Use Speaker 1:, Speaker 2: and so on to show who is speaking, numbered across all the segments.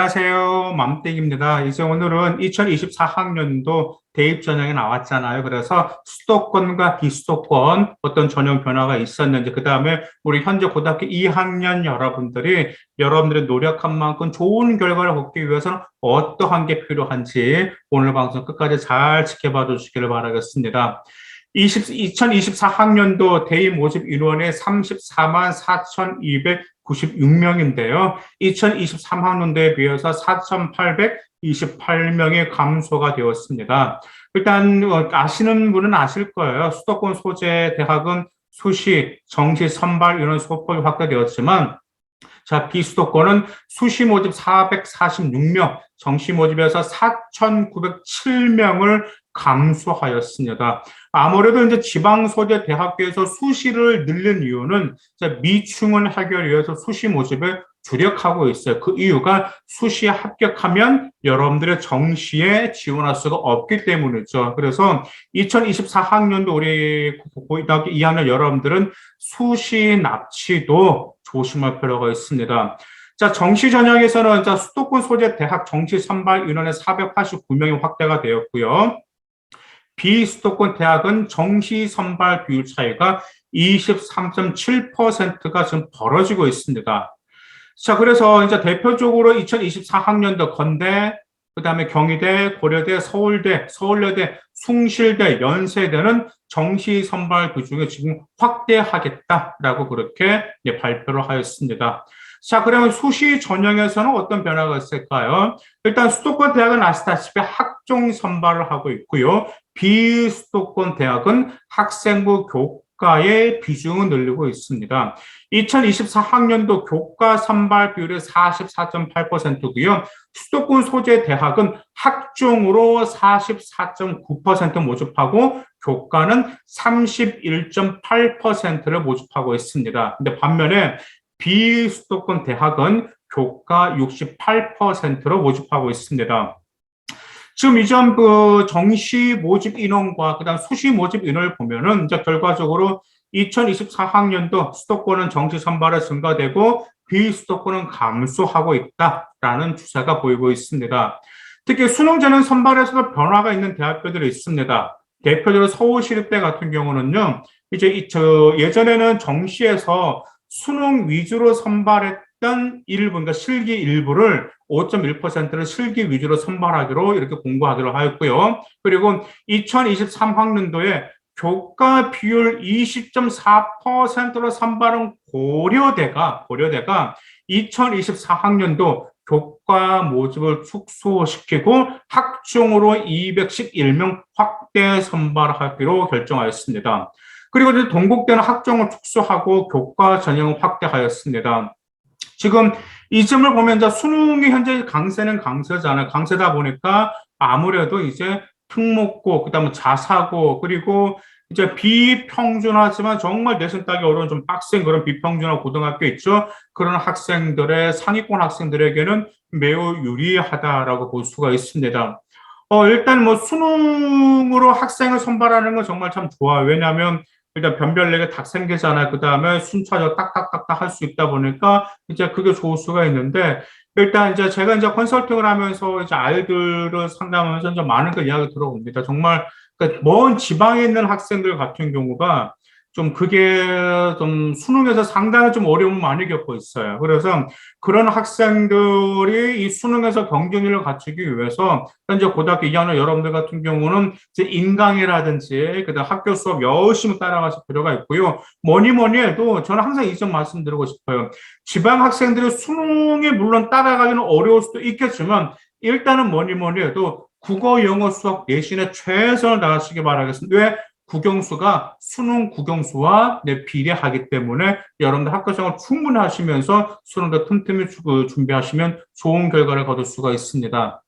Speaker 1: 안녕하세요. 맘땡입니다. 이제 오늘은 2024학년도 대입 전형이 나왔잖아요. 그래서 수도권과 비수도권 어떤 전형 변화가 있었는지, 그 다음에 우리 현재 고등학교 2학년 여러분들이 여러분들의 노력한 만큼 좋은 결과를 얻기 위해서는 어떠한 게 필요한지 오늘 방송 끝까지 잘 지켜봐 주시기를 바라겠습니다. 20, 2024학년도 대입 모집 인원이 34만 4,296명인데요. 2023학년도에 비해서 4,828명의 감소가 되었습니다. 일단 어, 아시는 분은 아실 거예요. 수도권 소재 대학은 수시, 정시 선발 인원 소폭이 확대되었지만 자, 비수도권은 수시 모집 446명, 정시 모집에서 4,907명을 감소하였습니다. 아무래도 이제 지방 소재 대학교에서 수시를 늘린 이유는 미충은 해결 위해서 수시 모집에 주력하고 있어요. 그 이유가 수시에 합격하면 여러분들의 정시에 지원할 수가 없기 때문이죠. 그래서 2024학년도 우리 고등학교 2학년 여러분들은 수시 납치도 조심할 필요가 있습니다. 자, 정시 전형에서는 자, 수도권 소재 대학 정시 선발 인원의 489명이 확대가 되었고요. 비수도권 대학은 정시 선발 비율 차이가 23.7%가 지금 벌어지고 있습니다. 자, 그래서 이제 대표적으로 2024학년도 건대, 그 다음에 경희대, 고려대, 서울대, 서울여대, 숭실대, 연세대는 정시 선발 비중을 지금 확대하겠다라고 그렇게 발표를 하였습니다. 자, 그러면 수시 전형에서는 어떤 변화가 있을까요? 일단 수도권 대학은 아시다시피 학종 선발을 하고 있고요. 비수도권 대학은 학생부 교과의 비중을 늘리고 있습니다. 2024학년도 교과 선발 비율이 44.8%고요. 수도권 소재 대학은 학종으로 44.9% 모집하고 교과는 31.8%를 모집하고 있습니다. 근데 반면에 비수도권 대학은 교과 68%로 모집하고 있습니다. 지금 이전 그 정시 모집 인원과 그다음 수시 모집 인원을 보면은 이제 결과적으로 2024학년도 수도권은 정시 선발이 증가되고 비수도권은 감소하고 있다라는 추세가 보이고 있습니다. 특히 수능 전형 선발에서도 변화가 있는 대학교들이 있습니다. 대표적으로 서울시립대 같은 경우는요, 이제 이, 저, 예전에는 정시에서 수능 위주로 선발했 던 일부, 그러니까 실기 일부를 5.1%를 실기 위주로 선발하기로 이렇게 공고하기로 하였고요. 그리고 2023학년도에 교과 비율 20.4%로 선발한 고려대가, 고려대가 2024학년도 교과 모집을 축소시키고 학종으로 211명 확대 선발하기로 결정하였습니다. 그리고 동국대는 학종을 축소하고 교과 전형을 확대하였습니다. 지금 이 점을 보면 이제 수능이 현재 강세는 강세잖아요. 강세다 보니까 아무래도 이제 특목고, 그 다음에 자사고, 그리고 이제 비평준하지만 정말 내신 따기 어려운 좀 빡센 그런 비평준화 고등학교 있죠. 그런 학생들의 상위권 학생들에게는 매우 유리하다라고 볼 수가 있습니다. 어, 일단 뭐 수능으로 학생을 선발하는 건 정말 참 좋아요. 왜냐하면 일단 변별력이 딱 생기잖아요. 그 다음에 순차적 딱딱딱딱 할 수 있다 보니까 이제 그게 좋을 수가 있는데 일단 이제 제가 이제 컨설팅을 하면서 이제 아이들을 상담하면서 이제 많은 그 이야기 들어옵니다. 정말 그먼 지방에 있는 학생들 같은 경우가 좀 그게 좀 수능에서 상당히 좀 어려움을 많이 겪고 있어요. 그래서 그런 학생들이 이 수능에서 경쟁력을 갖추기 위해서 현재 고등학교 2학년 여러분들 같은 경우는 이제 인강이라든지 그다음 학교 수업 열심히 따라가실 필요가 있고요. 뭐니 뭐니 해도 저는 항상 이 점 말씀드리고 싶어요. 지방 학생들이 수능에 물론 따라가기는 어려울 수도 있겠지만 일단은 뭐니 뭐니 해도 국어, 영어, 수학 내신에 최선을 다하시기 바라겠습니다. 왜? 국영수가 수능 국영수와 네, 비례하기 때문에 여러분들 학교 생활 충분히 하시면서 수능도 틈틈이 준비하시면 좋은 결과를 거둘 수가 있습니다.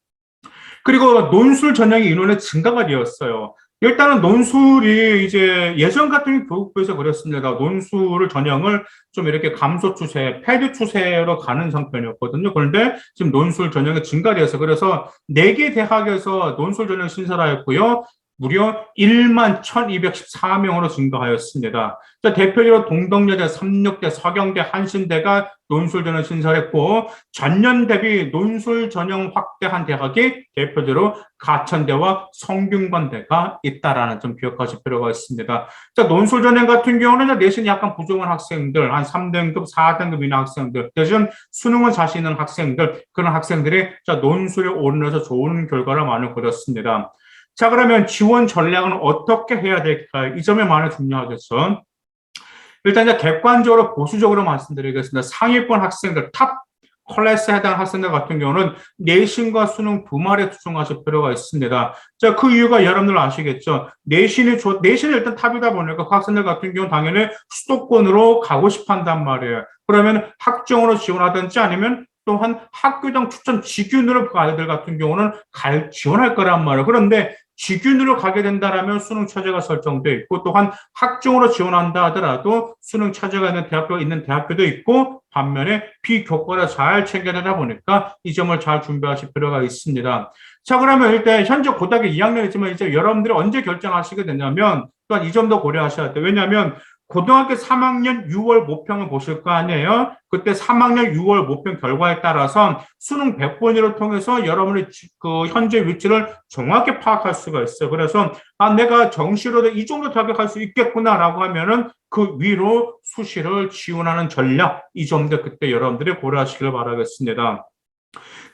Speaker 1: 그리고 논술 전형의 인원의 증가가 되었어요. 일단은 논술이 이제 예전 같은 교육부에서 그랬습니다. 논술을 전형을 좀 이렇게 감소 추세, 폐지 추세로 가는 상편이었거든요. 그런데 지금 논술 전형이 증가되어서 그래서 네 개 대학에서 논술 전형 신설하였고요. 무려 1만 1214명으로 증가하였습니다. 자, 대표적으로 동덕여대, 삼육대, 서경대, 한신대가 논술 전형 신설했고 전년 대비 논술 전형 확대한 대학이 대표적으로 가천대와 성균관대가 있다라는 점 기억하실 필요가 있습니다. 자, 논술 전형 같은 경우는 내신이 약간 부족한 학생들, 한 3등급, 4등급 이나 학생들, 대신 수능은 자신 있는 학생들, 그런 학생들이 자, 논술에 오르면서 좋은 결과를 많이 거뒀습니다. 자, 그러면 지원 전략은 어떻게 해야 될까요? 이 점이 많이 중요하겠죠. 일단 이제 객관적으로 보수적으로 말씀드리겠습니다. 상위권 학생들, 탑 클래스에 해당 학생들 같은 경우는 내신과 수능 두 마리에 투중하실 필요가 있습니다. 자, 그 이유가 여러분들 아시겠죠? 내신이 좋, 내신이 일단 탑이다 보니까 그 학생들 같은 경우는 당연히 수도권으로 가고 싶어 한단 말이에요. 그러면 학종으로 지원하든지 아니면 또한 학교장 추천 직윤으로 그 아이들 같은 경우는 갈, 지원할 거란 말이에요. 그런데 직윤으로 가게 된다라면 수능 처제가 설정돼 있고 또한 학종으로 지원한다 하더라도 수능 처제가 있는 대학교가 있는 대학교도 있고 반면에 비교과를 잘 챙겨내다 보니까 이 점을 잘 준비하실 필요가 있습니다. 자 그러면 일단 현재 고등학교 2학년이지만 이제 여러분들이 언제 결정하시게 되냐면 또한 이 점도 고려하셔야 돼요. 왜냐하면 고등학교 3학년 6월 모평을 보실 거 아니에요? 그때 3학년 6월 모평 결과에 따라서 수능 100번위를 통해서 여러분의 그 현재 위치를 정확히 파악할 수가 있어요. 그래서 아 내가 정시로도 이 정도 합격할 수 있겠구나라고 하면은 그 위로 수시를 지원하는 전략 이 점도 그때 여러분들이 고려하시길 바라겠습니다.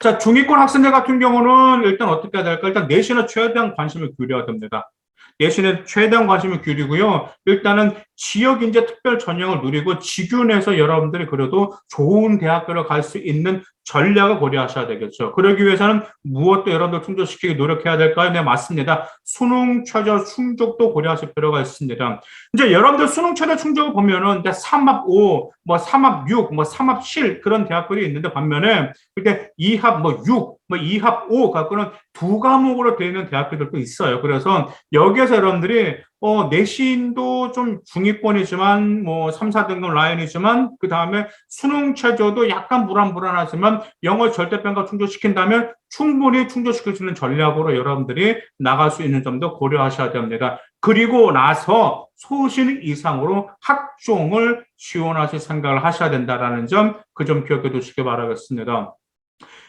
Speaker 1: 자, 중위권 학생들 같은 경우는 일단 어떻게 해야 될까? 일단 내신에 최대한 관심을 기울여야 됩니다. 내신에 최대한 관심을 기울이고요. 일단은 지역 인재 특별 전형을 누리고 직윤에서 여러분들이 그래도 좋은 대학교를 갈 수 있는 전략을 고려하셔야 되겠죠. 그러기 위해서는 무엇도 여러분들 충족시키기 노력해야 될까요? 네, 맞습니다. 수능 최저 충족도 고려하실 필요가 있습니다. 이제 여러분들 수능 최저 충족을 보면은 3합 5, 뭐 3합 6, 뭐 3합 7 그런 대학들이 있는데 반면에 그때 2합 뭐 6, 뭐 2합 5 갖고는 두 과목으로 되어 있는 대학교들도 있어요. 그래서 여기에서 여러분들이 어, 내신도 좀 중위권이지만, 뭐, 3, 4등급 라인이지만, 그 다음에 수능 체제도 약간 불안불안하지만, 영어 절대평가 충족시킨다면 충분히 충족시킬 수 있는 전략으로 여러분들이 나갈 수 있는 점도 고려하셔야 됩니다. 그리고 나서 소신 이상으로 학종을 지원하실 생각을 하셔야 된다라는 점, 그 점 기억해 두시기 바라겠습니다.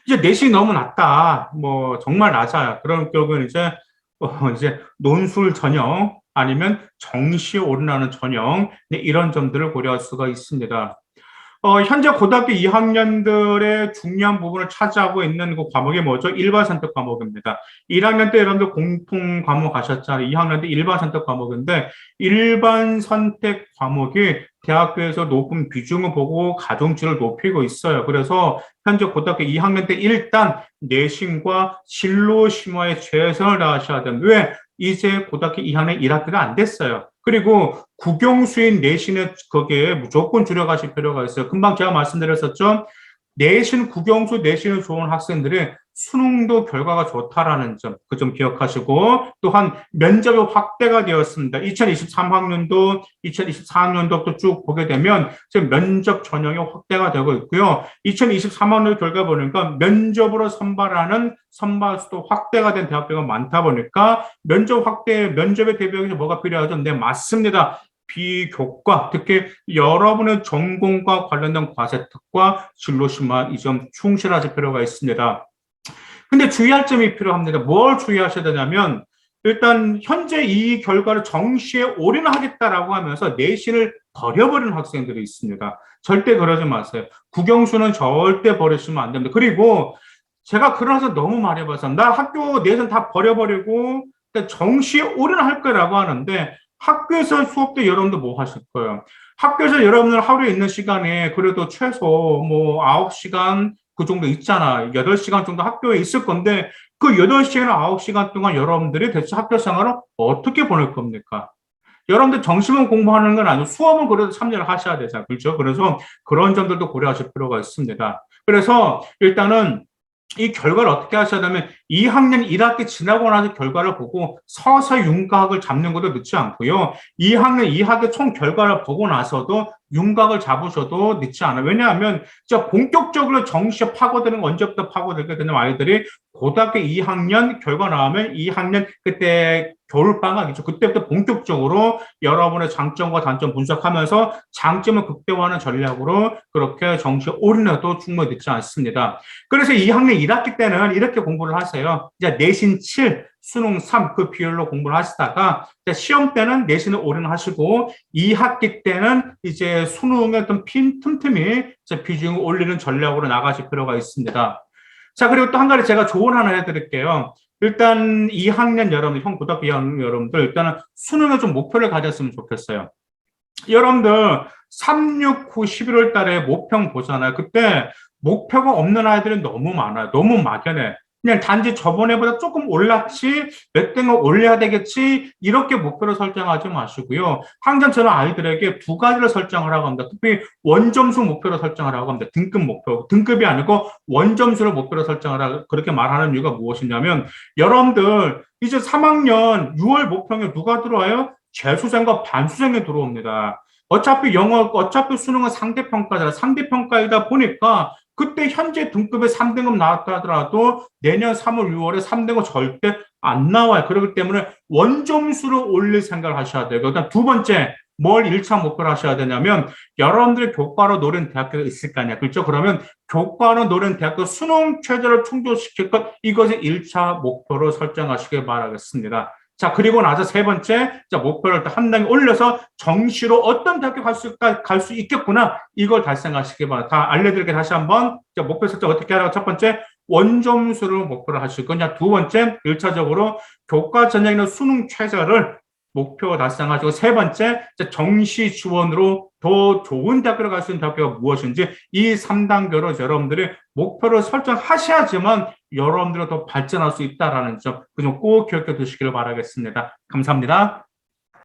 Speaker 1: 이제 내신이 너무 낮다. 뭐, 정말 낮아요. 그런 경우는 이제, 어, 이제 논술 전형, 아니면 정시에 오르나는 전형 네, 이런 점들을 고려할 수가 있습니다. 어, 현재 고등학교 2학년들의 중요한 부분을 차지하고 있는 그 과목이 뭐죠? 일반 선택 과목입니다. 1학년 때 여러분들 공통 과목 하셨잖아요. 2학년 때 일반 선택 과목인데 일반 선택 과목이 대학교에서 높은 비중을 보고 가중치를 높이고 있어요. 그래서 현재 고등학교 2학년 때 일단 내신과 진로 심화에 최선을 다하셔야 됩니다. 왜? 이제 고등학교 2학년 1학기가 안 됐어요. 그리고 국영수인 내신에 거기에 무조건 줄여가실 필요가 있어요. 금방 제가 말씀드렸었죠. 내신 국영수 내신을 좋은 학생들이 수능도 결과가 좋다라는 점, 그점 기억하시고, 또한 면접이 확대가 되었습니다. 2023학년도, 2024학년도부터 쭉 보게 되면, 지금 면접 전형이 확대가 되고 있고요. 2023학년 결과 보니까 면접으로 선발하는 선발 수도 확대가 된 대학교가 많다 보니까, 면접 확대, 면접에 대비하기 뭐가 필요하죠? 네, 맞습니다. 비교과, 특히 여러분의 전공과 관련된 과세특과 진로심화 이 점 충실하실 필요가 있습니다. 근데 주의할 점이 필요합니다. 뭘 주의하셔야 되냐면 일단 현재 이 결과를 정시에 올인하겠다라고 하면서 내신을 버려버리는 학생들이 있습니다. 절대 그러지 마세요. 국영수는 절대 버리시면 안 됩니다. 그리고 제가 그러서 너무 많이 봐서 나 학교 내신 다 버려버리고 정시에 올인할 거라고 하는데 학교에서 수업 때 여러분들 뭐 하실 거예요? 학교에서 여러분들 하루에 있는 시간에 그래도 최소 뭐 9시간 그 정도 있잖아. 8시간 정도 학교에 있을 건데 그 8시간, 9시간 동안 여러분들이 대체 학교 생활을 어떻게 보낼 겁니까? 여러분들 정시만 공부하는 건 아니고 수업은 그래도 참여를 하셔야 되잖아요. 그렇죠? 그래서 그런 점들도 고려하실 필요가 있습니다. 그래서 일단은 이 결과를 어떻게 하셔야 되면 2학년 1학기 지나고 나서 결과를 보고 서서히 윤곽을 잡는 것도 늦지 않고요. 2학년 2학기 총 결과를 보고 나서도 윤곽을 잡으셔도 늦지 않아요. 왜냐하면 진짜 본격적으로 정시에 파고드는 건 언제부터 파고들게 되는 아이들이 고등학교 2학년 결과 나오면 2학년 그때 겨울방학이죠. 그때부터 본격적으로 여러분의 장점과 단점 분석하면서 장점을 극대화하는 전략으로 그렇게 정시에 올인해도 충분히 늦지 않습니다. 그래서 2학년 1학기 때는 이렇게 공부를 하세요. 이제 내신 7, 수능 3 그 비율로 공부를 하시다가 시험 때는 내신을 올인하시고 2학기 때는 이제 수능의 어떤 핀 틈틈이 비중을 올리는 전략으로 나가실 필요가 있습니다. 자, 그리고 또 한 가지 제가 조언 하나 해드릴게요. 일단 2학년 여러분들, 형 고등학교 2학년 여러분들, 일단은 수능에 좀 목표를 가졌으면 좋겠어요. 여러분들, 3, 6, 9, 11월 달에 모평 보잖아요. 그때 목표가 없는 아이들이 너무 많아요. 너무 막연해. 그냥 단지 저번에보다 조금 올랐지, 몇 등을 올려야 되겠지, 이렇게 목표를 설정하지 마시고요. 항상 저는 아이들에게 두 가지를 설정을 하고 합니다. 특히 원점수 목표로 설정을 하고 합니다. 등급 목표. 등급이 아니고 원점수를 목표로 설정을 하고 그렇게 말하는 이유가 무엇이냐면, 여러분들, 이제 3학년 6월 모평에 누가 들어와요? 재수생과 반수생이 들어옵니다. 어차피 영어, 어차피 수능은 상대평가잖아. 상대평가이다 보니까 그때 현재 등급에 3등급 나왔다 하더라도 내년 3월, 6월에 3등급 절대 안 나와요. 그렇기 때문에 원점수를 올릴 생각을 하셔야 돼요. 그다음 두 번째, 뭘 1차 목표로 하셔야 되냐면 여러분들이 교과로 노린 대학교가 있을 거 아니야. 그렇죠? 그러면 교과로 노린 대학교 수능 최저를 충족시킬 것 이것을 1차 목표로 설정하시길 바라겠습니다. 자, 그리고 나서 세 번째, 자, 목표를 한 단계 올려서 정시로 어떤 대학교 갈 수, 갈 수 있겠구나. 이걸 달성하시기 바랍니다. 다 알려드릴게 다시 한 번. 자, 목표 설정 어떻게 하라고 첫 번째, 원점수를 목표로 하실 거냐. 두 번째, 일차적으로 교과 전형의 수능 최저를 목표 달성하시고 세 번째 정시 지원으로 더 좋은 대학교로 갈 수 있는 대학교가 무엇인지 이 3단계로 여러분들이 목표를 설정하셔야지만 여러분들이 더 발전할 수 있다라는 점그 점 꼭 기억해 두시기를 바라겠습니다. 감사합니다.